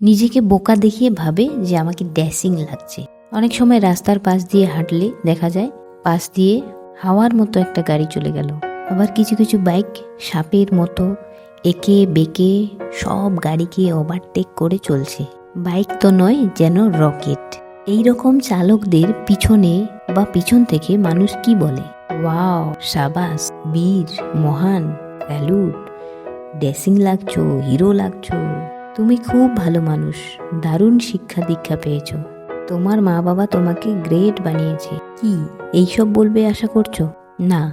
নিজেকে বোকা দেখিয়ে ভাবে যে আমাকে ড্যাসিং লাগছে। অনেক সময় রাস্তার পাশ দিয়ে হাঁটলে দেখা যায়, পাশ দিয়ে হাওয়ার মতো একটা গাড়ি চলে গেল। আবার কিছু কিছু বাইক সাপের মতো একে বেঁকে সব গাড়িকে ওভারটেক করে চলছে। বাইক তো নয়, যেন রকেট। এই রকম চালকদের পিছনে বা পিছন থেকে মানুষ কি বলে? ওয়াও, সাবাস, বীর, মহান ভ্যালুড ড্রেসিং লাগছো, হিরো লাগছো। তুমি খুব ভালো মানুষ, দারুণ শিক্ষা দীক্ষা পেয়েছ। তোমার মা বাবা তোমাকে গ্রেট বানিয়েছে। কি, এইসব বলবে আশা করছ? না,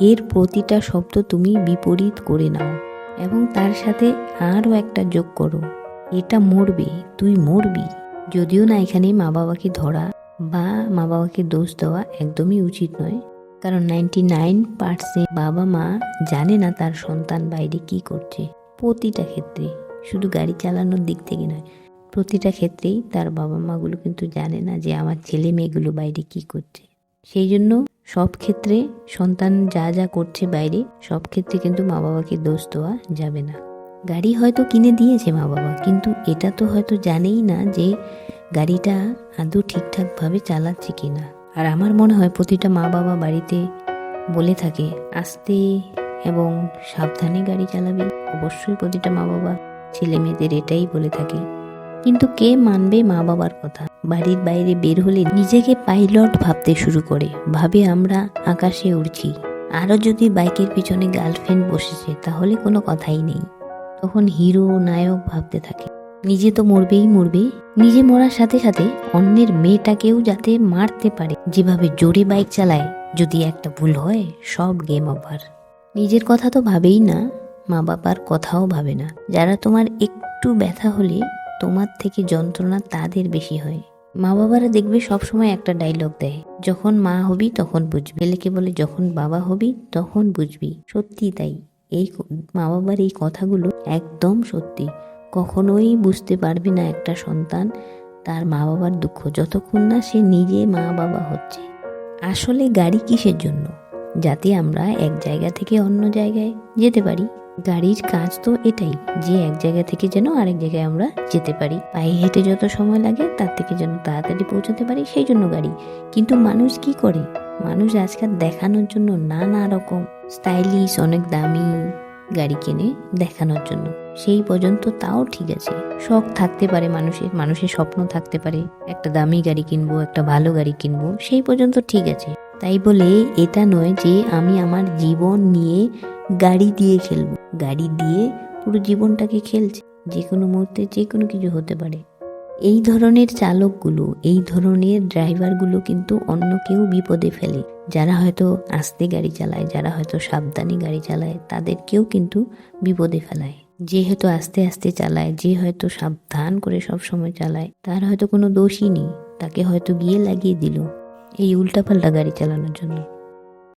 এর প্রতিটা শব্দ তুমি বিপরীত করে নাও এবং তার সাথে আরও একটা যোগ করো। এটা মরবে, তুই মরবি। যদিও না এখানে মা বাবাকে ধরা বা মা বাবাকে দোষ দেওয়া একদমই উচিত নয়। কারণ নাইনটি নাইন পার্সেন্ট বাবা মা জানে না তার সন্তান বাইরে কি করছে প্রতিটা ক্ষেত্রে। শুধু গাড়ি চালানোর দিক থেকে নয়, প্রতিটা ক্ষেত্রেই তার বাবা মাগুলো কিন্তু জানে না যে আমার ছেলে মেয়েগুলো বাইরে কি করছে। সেই জন্য সব ক্ষেত্রে সন্তান যা যা করছে বাইরে, সব ক্ষেত্রে কিন্তু মা বাবাকে দোষ দেওয়া যাবে না। গাড়ি হয়তো কিনে দিয়েছে মা বাবা, কিন্তু এটা তো হয়তো জানেই না যে গাড়িটা আদৌ ঠিকঠাকভাবে চালাচ্ছে কি না আর আমার মনে হয় প্রতিটা মা বাবা বাড়িতে বলে থাকে, আস্তে এবং সাবধানে গাড়ি চালাবে। অবশ্যই প্রতিটা মা বাবা ছেলে মেয়েদের এটাই বলে থাকে। কিন্তু কে মানবে মা বাবার কথা? বাড়ির বাইরে বের হলে নিজেকে পাইলট ভাবতে শুরু করে। ভাবে আমরা আকাশে উড়ছি। আরও যদি বাইকের পিছনে গার্লফ্রেন্ড বসেছে, তাহলে কোনো কথাই নেই। তখন হিরো, নায়ক ভাবতে থাকে। নিজে তো মরবেই মরবে। নিজে মরার সাথে সাথে অন্যের মেয়েটাকেও যাতে মারতে পারে। যেভাবে জোরে বাইক চালায়, যদি একটা ভুল হয়, সব গেম ওভার নিজের কথা তো ভাবেই না। মা বাবার কথাও ভাবে না। যারা তোমার একটু ব্যথা হলে তোমার থেকে যন্ত্রণা তাদের বেশি হয়। মা বাবারা দেখবে সবসময় একটা ডায়লগ দেয়। যখন মা হবি তখন বুঝবি। ছেলেকে বলে, যখন বাবা হবি তখন বুঝবি। সত্যি তাই। এই মা বাবার এই কথাগুলো একদম সত্যি। কখনোই বুঝতে পারবে না একটা সন্তান তার মা বাবার দুঃখ, যতক্ষণ না সে নিজে মা বাবা হচ্ছে। আসলে গাড়ি কিসের জন্য? যাতে আমরা এক জায়গা থেকে অন্য জায়গায় যেতে পারি। গাড়ির কাজ তো এটাই, যে এক জায়গা থেকে যেন আরেক জায়গায় আমরা যেতে পারি। পায়ে হেঁটে যত সময় লাগে, তার থেকে যেন তাড়াতাড়ি পৌঁছাতে পারি, সেই জন্য গাড়ি। কিন্তু মানুষ কি করে? মানুষ আজকাল দেখানোর জন্য নানা রকম স্টাইলিশ, অনেক দামি গাড়ি কেনে দেখানোর জন্য। সেই পর্যন্ত তাও ঠিক আছে। শখ থাকতে পারে মানুষের মানুষের স্বপ্ন থাকতে পারে। একটা দামি গাড়ি কিনবো, একটা ভালো গাড়ি কিনবো, সেই পর্যন্ত ঠিক আছে। তাই বলে এটা নয় যে আমি আমার জীবন নিয়ে গাড়ি দিয়ে খেলব। গাড়ি দিয়ে পুরো জীবনটাকে খেলছে, যে কোনো মুহূর্তে যে কোনো কিছু হতে পারে। এই ধরনের চালকগুলো, এই ধরনের ড্রাইভারগুলো কিন্তু অন্য কেউ বিপদে ফেলে। যারা হয়তো আস্তে গাড়ি চালায়, যারা হয়তো সাবধানে গাড়ি চালায়, তাদেরকেও কিন্তু বিপদে ফেলায়। যে হয়তো আস্তে আস্তে চালায়, যে হয়তো সাবধান করে সব সময় চালায়, তার হয়তো কোনো দোষই নেই। তাকে হয়তো গিয়ে লাগিয়ে দিল এই উল্টাপাল্টা গাড়ি চালানোর জন্য।